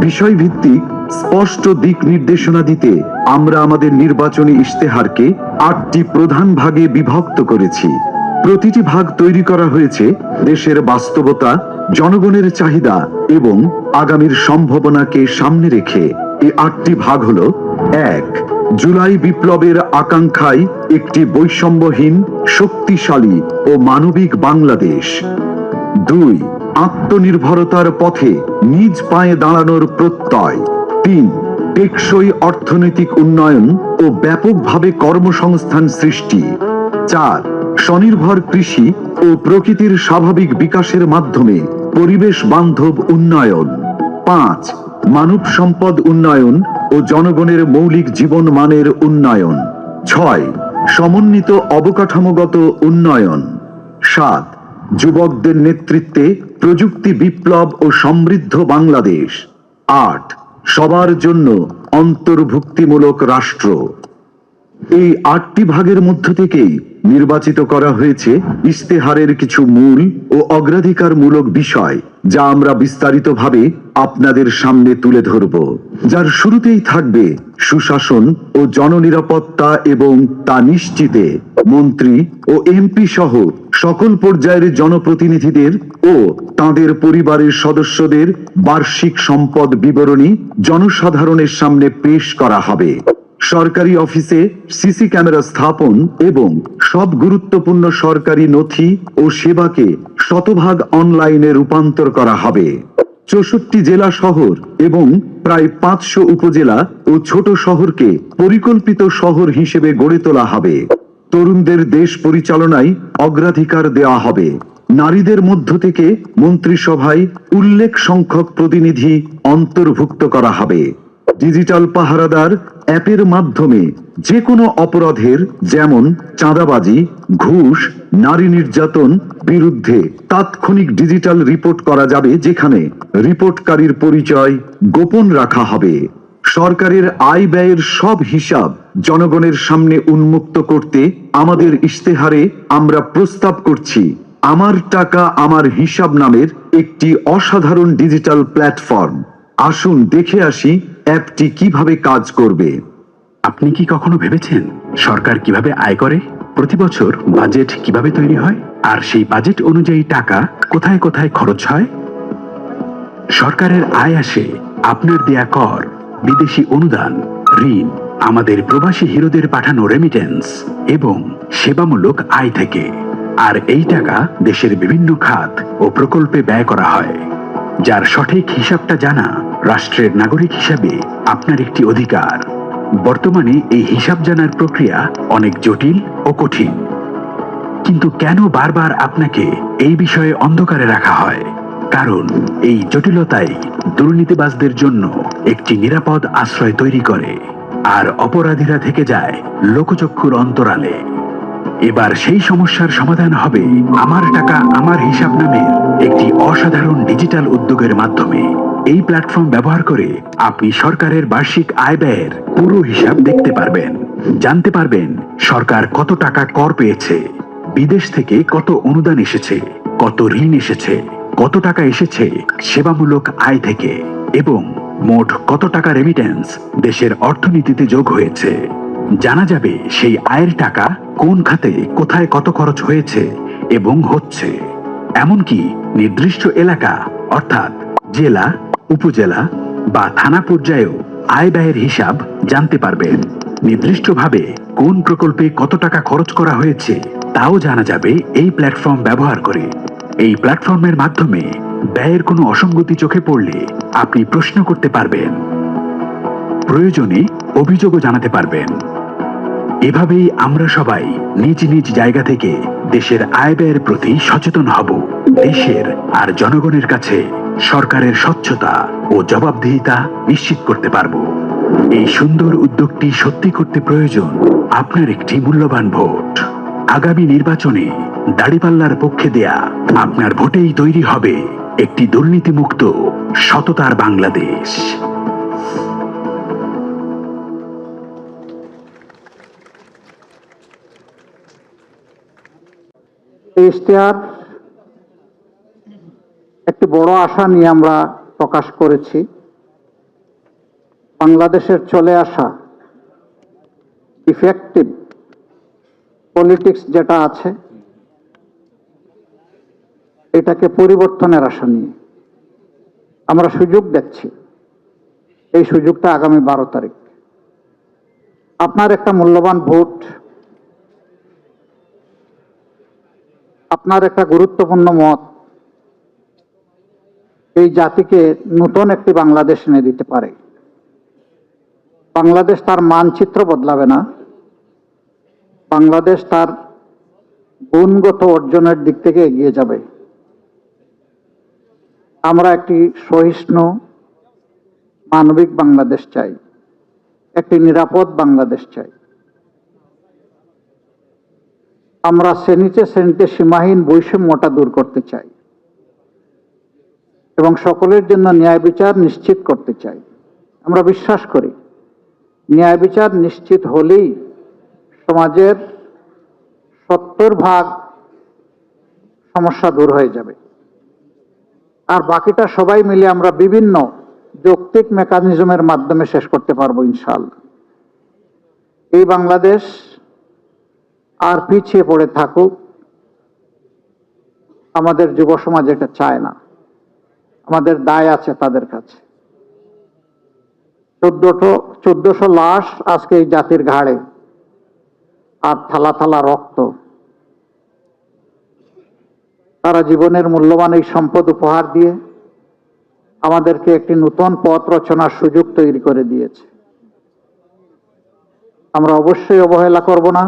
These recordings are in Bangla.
বিষয়ভিত্তিক স্পষ্ট দিক নির্দেশনা দিতে আমরা আমাদের নির্বাচনী ইশতেহারকে আটটি প্রধান ভাগে বিভক্ত করেছি। প্রতিটি ভাগ তৈরি করা হয়েছে দেশের বাস্তবতা, জনগণের চাহিদা এবং আগামীর সম্ভাবনাকে সামনে রেখে। এই আটটি ভাগ হল এক, জুলাই বিপ্লবের আকাঙ্ক্ষায় একটি বৈষম্যহীন, শক্তিশালী ও মানবিক বাংলাদেশ। দুই আত্মনির্ভরতার পথে নিজ পায়ে দাঁড়ানোর প্রত্যয়। তিন, টেকসই অর্থনৈতিক উন্নয়ন ও ব্যাপকভাবে কর্মসংস্থান সৃষ্টি। চার, স্বনির্ভর কৃষি ও প্রকৃতির স্বাভাবিক বিকাশের মাধ্যমে পরিবেশ বান্ধব উন্নয়ন। পাঁচ, মানব সম্পদ উন্নয়ন ও জনগণের মৌলিক জীবন মানের উন্নয়ন। ছয়, সমন্বিত অবকাঠামোগত উন্নয়ন। সাত যুবকদের নেতৃত্বে প্রযুক্তি বিপ্লব ও সমৃদ্ধ বাংলাদেশ। আট, সবার জন্য অন্তর্ভুক্তিমূলক রাষ্ট্র। এই আটটি ভাগের মধ্য থেকেই নির্বাচিত করা হয়েছে ইশতেহারের কিছু মূল ও অগ্রাধিকারমূলক বিষয়, যা আমরা বিস্তারিতভাবে আপনাদের সামনে তুলে ধরব। যার শুরুতেই থাকবে সুশাসন ও জননিরাপত্তা এবং তা নিশ্চিতে মন্ত্রী ও এমপি সহ সকল পর্যায়ের জনপ্রতিনিধিদের ও তাদের পরিবারের সদস্যদের বার্ষিক সম্পদ বিবরণী জনসাধারণের সামনে পেশ করা হবে। সরকারি অফিসে সিসি ক্যামেরা স্থাপন এবং সব গুরুত্বপূর্ণ সরকারি নথি ও সেবাকে শতভাগ অনলাইনে রূপান্তর করা হবে। চৌষট্টি জেলা শহর এবং প্রায় পাঁচশো উপজেলা ও ছোট শহরকে পরিকল্পিত শহর হিসেবে গড়ে তোলা হবে। তরুণদের দেশ পরিচালনায় অগ্রাধিকার দেওয়া হবে। নারীদের মধ্য থেকে মন্ত্রিসভায় উল্লেখ সংখ্যক প্রতিনিধি অন্তর্ভুক্ত করা হবে। ডিজিটাল পাহারাদার অ্যাপের মাধ্যমে যে কোনো অপরাধের যেমন চাঁদাবাজি, ঘুষ, নারী নির্যাতন বিরুদ্ধে তাৎক্ষণিক ডিজিটাল রিপোর্ট করা যাবে, যেখানে রিপোর্টকারীর পরিচয় গোপন রাখা হবে। সরকারের আয় ব্যয়ের সব হিসাব জনগণের সামনে উন্মুক্ত করতে আমাদের ইশতেহারে আমরা প্রস্তাব করছি, আমার টাকা আমার হিসাব নামের একটি অসাধারণ ডিজিটাল প্ল্যাটফর্ম। আসুন দেখে আসি অ্যাপটি কীভাবে কাজ করবে। আপনি কি কখনো ভেবেছেন সরকার কীভাবে আয় করে? প্রতি বছর বাজেট কীভাবে তৈরি হয়? আর সেই বাজেট অনুযায়ী টাকা কোথায় কোথায় খরচ হয়? সরকারের আয় আসে আপনার দেয়া কর। বিদেশি অনুদান, ঋণ, আমাদের প্রবাসী হিরোদের পাঠানো রেমিটেন্স এবং সেবামূলক আয় থেকে। আর এই টাকা দেশের বিভিন্ন খাত ও প্রকল্পে ব্যয় করা হয়। যার সঠিক হিসাবটা জানা রাষ্ট্রের নাগরিক হিসাবে আপনার একটি অধিকার। বর্তমানে এই হিসাব জানার প্রক্রিয়া অনেক জটিল ও কঠিন। কিন্তু কেন বারবার আপনাকে এই বিষয়ে অন্ধকারে রাখা হয়? কারণ এই জটিলতাই দুর্নীতিবাজদের জন্য একটি নিরাপদ আশ্রয় তৈরি করে, আর অপরাধীরা থেকে যায় লোকচক্ষুর অন্তরালে। এবার সেই সমস্যার সমাধান হবে আমার টাকা আমার হিসাব নামের একটি অসাধারণ ডিজিটাল উদ্যোগের মাধ্যমে। এই প্ল্যাটফর্ম ব্যবহার করে আপনি সরকারের বার্ষিক আয় ব্যয়ের পুরো হিসাব দেখতে পারবেন, জানতে পারবেন সরকার কত টাকা কর পেয়েছে, বিদেশ থেকে কত অনুদান এসেছে, কত ঋণ এসেছে। কত টাকা এসেছে সেবামূলক আয় থেকে এবং মোট কত টাকা রেমিটেন্স দেশের অর্থনীতিতে যোগ হয়েছে? জানা যাবে সেই আয়ের টাকা কোন খাতে কোথায় কত খরচ হয়েছে এবং হচ্ছে। এমনকি নির্দিষ্ট এলাকা, অর্থাৎ জেলা, উপজেলা বা থানা পর্যায়েও আয় ব্যয়ের হিসাব জানতে পারবেন। নির্দিষ্টভাবে কোন প্রকল্পে কত টাকা খরচ করা হয়েছে তাও জানা যাবে এই প্ল্যাটফর্ম ব্যবহার করে। এই প্ল্যাটফর্মের মাধ্যমে ব্যয়ের কোনো অসঙ্গতি চোখে পড়লে আপনি প্রশ্ন করতে পারবেন। প্রয়োজনে অভিযোগও জানাতে পারবেন। এভাবেই আমরা সবাই নিজ নিজ জায়গা থেকে দেশের আয় ব্যয়ের প্রতি সচেতন হব। দেশের আর জনগণের কাছে সরকারের স্বচ্ছতা ও জবাবদিহিতা নিশ্চিত করতে পারব। এই সুন্দর উদ্যোগটি সত্যি করতে প্রয়োজন আপনার একটি মূল্যবান ভোট। আগামী নির্বাচনে দাড়িপাল্লার পক্ষে দেয়া আপনার ভোটেই তৈরি হবে একটি দুর্নীতিমুক্ত সততার বাংলাদেশ। ইশতেহার, একটি বড় আশা নিয়ে আমরা প্রকাশ করেছি। বাংলাদেশের চলে আসা ইফেক্টিভ পলিটিক্স যেটা আছে, এটাকে পরিবর্তনের আশা নিয়ে আমরা সুযোগ দেখছি। এই সুযোগটা আগামী বারো তারিখ। আপনার একটা মূল্যবান ভোট, আপনার একটা গুরুত্বপূর্ণ মত, এই জাতিকে নতুন একটি বাংলাদেশ এনে দিতে পারে। বাংলাদেশ তার মানচিত্র বদলাবে না। বাংলাদেশ তার গুণগত অর্জনের দিক থেকে এগিয়ে যাবে। আমরা একটি সহিষ্ণু মানবিক বাংলাদেশ চাই, একটি নিরাপদ বাংলাদেশ চাই। আমরা শ্রেণীতে শ্রেণীতে সীমাহীন বৈষম্যটা দূর করতে চাই এবং সকলের জন্য ন্যায় বিচার নিশ্চিত করতে চাই। আমরা বিশ্বাস করি, ন্যায় বিচার নিশ্চিত হলেই সমাজের সত্তর ভাগ সমস্যা দূর হয়ে যাবে। আর বাকিটা সবাই মিলে আমরা বিভিন্ন যৌক্তিক মেকানিজমের মাধ্যমে শেষ করতে পারব ইনশাল্লাহ এই বাংলাদেশ আর পিছিয়ে পড়ে থাকুক, আমাদের যুব সমাজ এটা চায় না। আমাদের দায় আছে তাদের কাছে। চোদ্দশো চোদ্দশো লাশ আজকে এই জাতির ঘাড়ে। আর থালা থালা রক্ত। তারা জীবনের মূল্যবান এই সম্পদ উপহার দিয়ে আমাদেরকে একটি নতুন পথ রচনার সুযোগ তৈরি করে দিয়েছে। আমরা অবশ্যই অবহেলা করব না।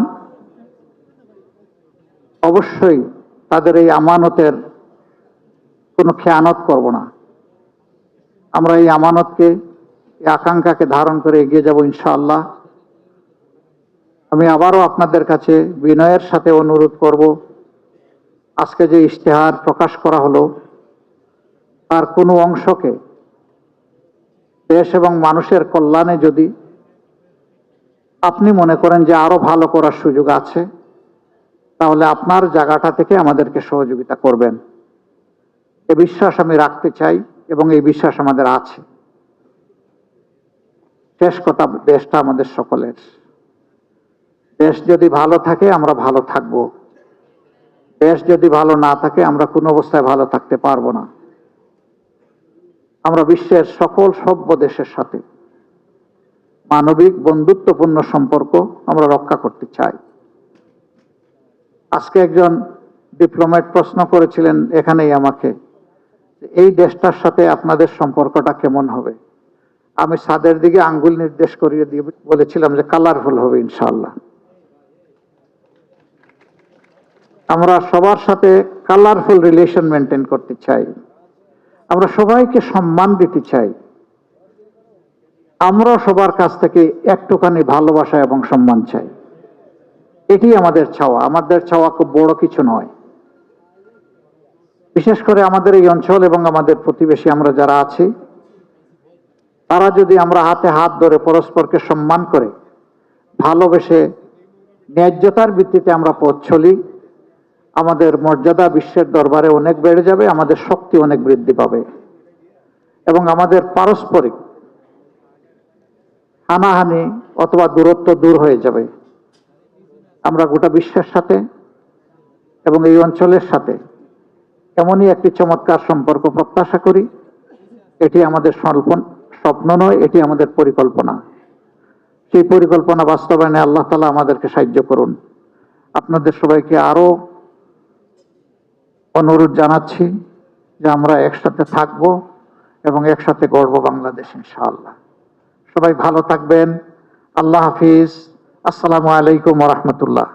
অবশ্যই তাদের এই আমানতের কোনো খেয়ানত করব না। আমরা এই আমানতকে, এই আকাঙ্ক্ষাকে ধারণ করে এগিয়ে যাব ইনশাআল্লাহ। আমি আবারও আপনাদের কাছে বিনয়ের সাথে অনুরোধ করব। আজকে যে ইশতেহার প্রকাশ করা হলো, তার কোনো অংশকে দেশ এবং মানুষের কল্যাণে যদি আপনি মনে করেন যে আরও ভালো করার সুযোগ আছে, তাহলে আপনার জায়গাটা থেকে আমাদেরকে সহযোগিতা করবেন। এ বিশ্বাস আমি রাখতে চাই এবং এই বিশ্বাস আমাদের আছে। শেষ কথা, দেশটা আমাদের সকলের। দেশ যদি ভালো থাকে, আমরা ভালো থাকব। দেশ যদি ভালো না থাকে, আমরা কোনো অবস্থায় ভালো থাকতে পারব না। আমরা বিশ্বের সকল সভ্য দেশের সাথে মানবিক বন্ধুত্বপূর্ণ সম্পর্ক আমরা রক্ষা করতে চাই। আজকে একজন ডিপ্লোম্যাট প্রশ্ন করেছিলেন এখানেই আমাকে এই দেশটার সাথে আপনাদের সম্পর্কটা কেমন হবে? আমি সাদের দিকে আঙ্গুল নির্দেশ করিয়ে দিয়ে বলেছিলাম যে কালারফুল হবে ইনশাআল্লাহ। আমরা সবার সাথে কালারফুল রিলেশন মেনটেন করতে চাই। আমরা সবাইকে সম্মান দিতে চাই। আমরা সবার কাছ থেকে একটুখানি ভালোবাসা এবং সম্মান চাই। এটি আমাদের চাওয়া। আমাদের চাওয়া খুব বড় কিছু নয়। বিশেষ করে আমাদের এই অঞ্চল এবং আমাদের প্রতিবেশী আমরা যারা আছি, তারা যদি আমরা হাতে হাত ধরে পরস্পরকে সম্মান করে, ভালোবেসে ন্যায্যতার ভিত্তিতে আমরা পথ চলি আমাদের মর্যাদা বিশ্বের দরবারে অনেক বেড়ে যাবে, আমাদের শক্তি অনেক বৃদ্ধি পাবে। এবং আমাদের পারস্পরিক হানাহানি অথবা দূরত্ব দূর হয়ে যাবে। আমরা গোটা বিশ্বের সাথে এবং এই অঞ্চলের সাথে এমনই একটি চমৎকার সম্পর্ক প্রত্যাশা করি। এটি আমাদের স্বপ্ন নয়, এটি আমাদের পরিকল্পনা। সেই পরিকল্পনা বাস্তবায়নে আল্লাহ তালা আমাদেরকে সাহায্য করুন। আপনাদের সবাইকে আরও অনুরোধ জানাচ্ছি যে আমরা একসাথে থাকব এবং একসাথে গড়ব বাংলাদেশ, ইনশাআল্লাহ। সবাই ভালো থাকবেন। আল্লাহ হাফিজ। আসসালামু আলাইকুম রহমতুল্লাহ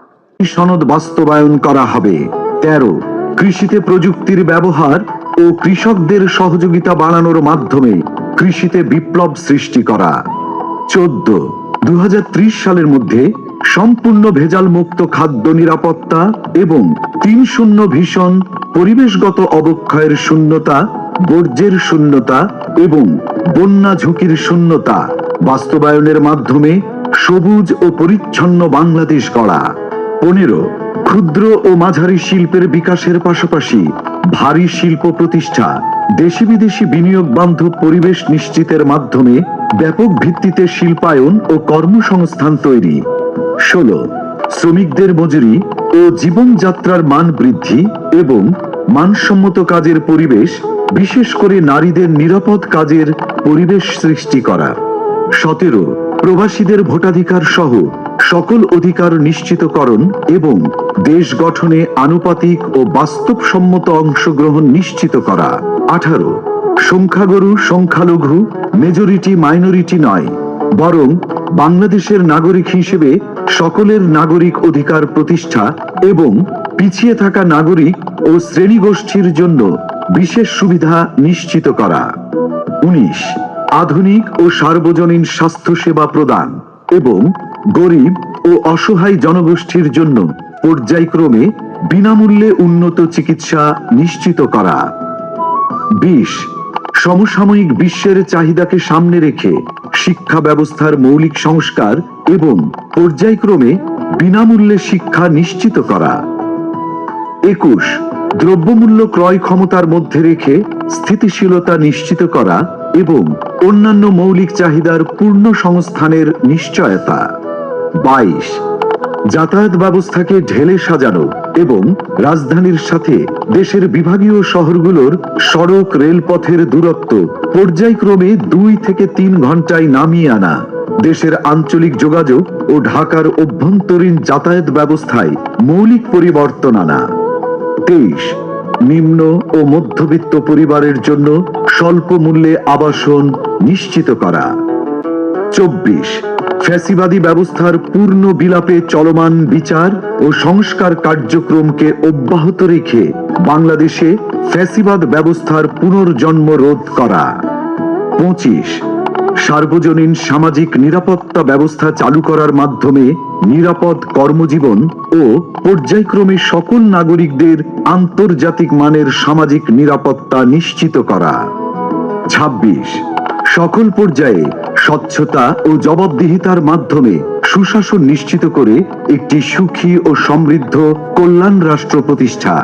সনদ বাস্তবায়ন করা হবে। তেরো, কৃষিতে প্রযুক্তির ব্যবহার ও কৃষকদের সহযোগিতা বাড়ানোর মাধ্যমে কৃষিতে বিপ্লব সৃষ্টি করা। চোদ্দ দু হাজার ত্রিশ সালের মধ্যে সম্পূর্ণ ভেজাল মুক্ত খাদ্য নিরাপত্তা এবং তিন শূন্য ভীষণ পরিবেশগত অবক্ষয়ের শূন্যতা, বর্জ্যের শূন্যতা এবং বন্যা ঝুঁকির শূন্যতা বাস্তবায়নের মাধ্যমে সবুজ ও পরিচ্ছন্ন বাংলাদেশ গড়া। পনেরো, ক্ষুদ্র ও মাঝারি শিল্পের বিকাশের পাশাপাশি ভারী শিল্প প্রতিষ্ঠা। দেশি বিদেশি বিনিয়োগ বান্ধব পরিবেশ নিশ্চিতের মাধ্যমে ব্যাপক ভিত্তিতে শিল্পায়ন ও কর্মসংস্থান তৈরি। ষোলো, শ্রমিকদের মজুরি ও জীবনযাত্রার মান বৃদ্ধি এবং মানসম্মত কাজের পরিবেশ, বিশেষ করে নারীদের নিরাপদ কাজের পরিবেশ সৃষ্টি করা। সতেরো, প্রবাসীদের ভোটাধিকার সহ সকল অধিকার নিশ্চিতকরণ এবং দেশ গঠনে আনুপাতিক ও বাস্তবসম্মত অংশগ্রহণ নিশ্চিত করা। আঠারো, সংখ্যাগরু, সংখ্যালঘু মেজরিটি মাইনরিটি নয়, বরং বাংলাদেশের নাগরিক হিসেবে সকলের নাগরিক অধিকার প্রতিষ্ঠা এবং পিছিয়ে থাকা নাগরিক ও শ্রেণীগোষ্ঠীর জন্য বিশেষ সুবিধা নিশ্চিত করা। উনিশ, আধুনিক ও সার্বজনীন স্বাস্থ্যসেবা প্রদান এবং গরিব ও অসহায় জনগোষ্ঠীর জন্য পর্যায়ক্রমে বিনামূল্যে উন্নত চিকিৎসা নিশ্চিত করা। বিশ, সমসাময়িক বিশ্বের চাহিদাকে সামনে রেখে শিক্ষা ব্যবস্থার মৌলিক সংস্কার এবং পর্যায়ক্রমে বিনামূল্যে শিক্ষা নিশ্চিত করা। একুশ, দ্রব্যমূল্য ক্রয় ক্ষমতার মধ্যে রেখে স্থিতিশীলতা নিশ্চিত করা এবং অন্যান্য মৌলিক চাহিদার পূর্ণ সংস্থানের নিশ্চয়তা। বাইশ যাতায়াত ব্যবস্থাকে ঢেলে সাজানো এবং রাজধানীর সাথে দেশের বিভাগীয় শহরগুলোর সড়ক রেলপথের দূরত্ব পর্যায়ক্রমে দুই থেকে তিন ঘন্টায় নামিয়ে আনা। দেশের আঞ্চলিক যোগাযোগ ও ঢাকার অভ্যন্তরীণ যাতায়াত ব্যবস্থায় মৌলিক পরিবর্তন আনা। তেইশ, নিম্ন ও মধ্যবিত্ত পরিবারের জন্য স্বল্প মূল্যে আবাসন নিশ্চিত করা। চব্বিশ ফ্যাসিবাদী ব্যবস্থার পূর্ণ বিলাপে চলমান বিচার ও সংস্কার কার্যক্রমকে অব্যাহত রেখে বাংলাদেশে ফ্যাসিবাদ ব্যবস্থার পুনর্জন্ম রোধ করা। পঁচিশ, সার্বজনীন সামাজিক নিরাপত্তা ব্যবস্থা চালু করার মাধ্যমে নিরাপদ কর্মজীবন ও পর্যায়ক্রমে সকল নাগরিকদের আন্তর্জাতিক মানের সামাজিক নিরাপত্তা নিশ্চিত করা। ছাব্বিশ, সকল পর্যায়ে স্বচ্ছতা ও জবাবদিহিতার মাধ্যমে সুশাসন নিশ্চিত করে একটি সুখী ও সমৃদ্ধ কল্যাণ রাষ্ট্র প্রতিষ্ঠা।